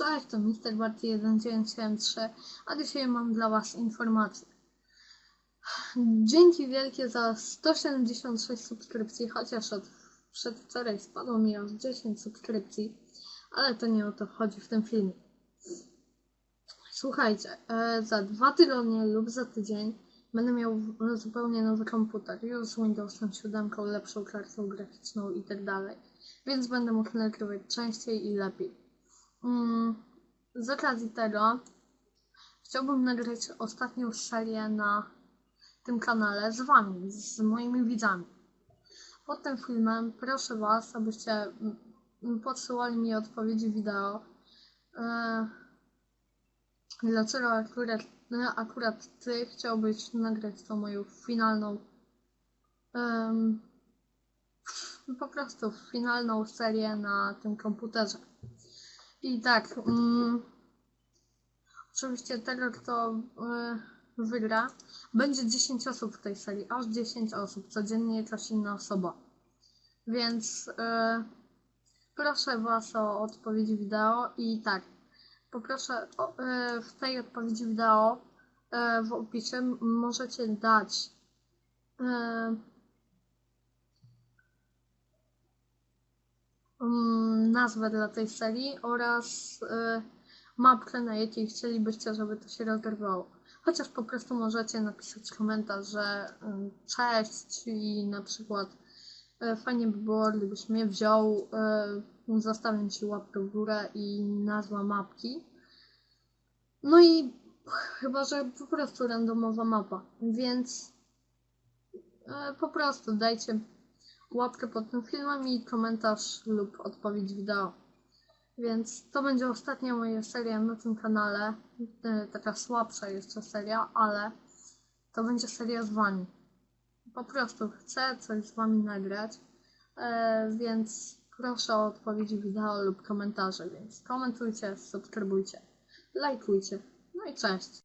Cześć, to Mr. Barty 1973, a dzisiaj mam dla Was informację. Dzięki wielkie za 176 subskrypcji, chociaż od przedwczoraj spadło mi aż 10 subskrypcji, ale to nie o to chodzi w tym filmie. Słuchajcie, e, za dwa tygodnie lub za tydzień będę miał zupełnie nowy komputer, już z Windowsem 7, lepszą kartą graficzną i tak więc będę mógł nagrywać częściej i lepiej. Mm, z okazji tego chciałbym nagrać ostatnią serię na tym kanale z Wami, z moimi widzami. Pod tym filmem proszę Was, abyście podsyłali mi odpowiedzi wideo. E, dlaczego akurat, akurat Ty chciałbyś nagrać tą moją finalną em, po prostu finalną serię na tym komputerze. I tak, mm, oczywiście tego, kto y, wygra, będzie 10 osób w tej serii, aż 10 osób, codziennie jakaś inna osoba. Więc y, proszę Was o odpowiedzi wideo i tak, poproszę o, y, w tej odpowiedzi wideo w opisie możecie dać mm, nazwę dla tej serii oraz mapkę, na jakiej chcielibyście, żeby to się rozgrywało. Chociaż po prostu możecie napisać komentarz, że cześć i na przykład y, fajnie by było, gdybyś mnie wziął, y, zostawiam Ci łapkę w górę i nazwa mapki. No i chyba, że po prostu randomowa mapa, więc y, po prostu dajcie łapkę pod tym filmem i komentarz lub odpowiedź wideo. Więc to będzie ostatnia moja seria na tym kanale. E, Taka słabsza jeszcze seria, ale to będzie seria z wami. Po prostu chcę coś z wami nagrać, e, więc proszę o odpowiedzi wideo lub komentarze. Więc komentujcie, subskrybujcie, lajkujcie. No i cześć.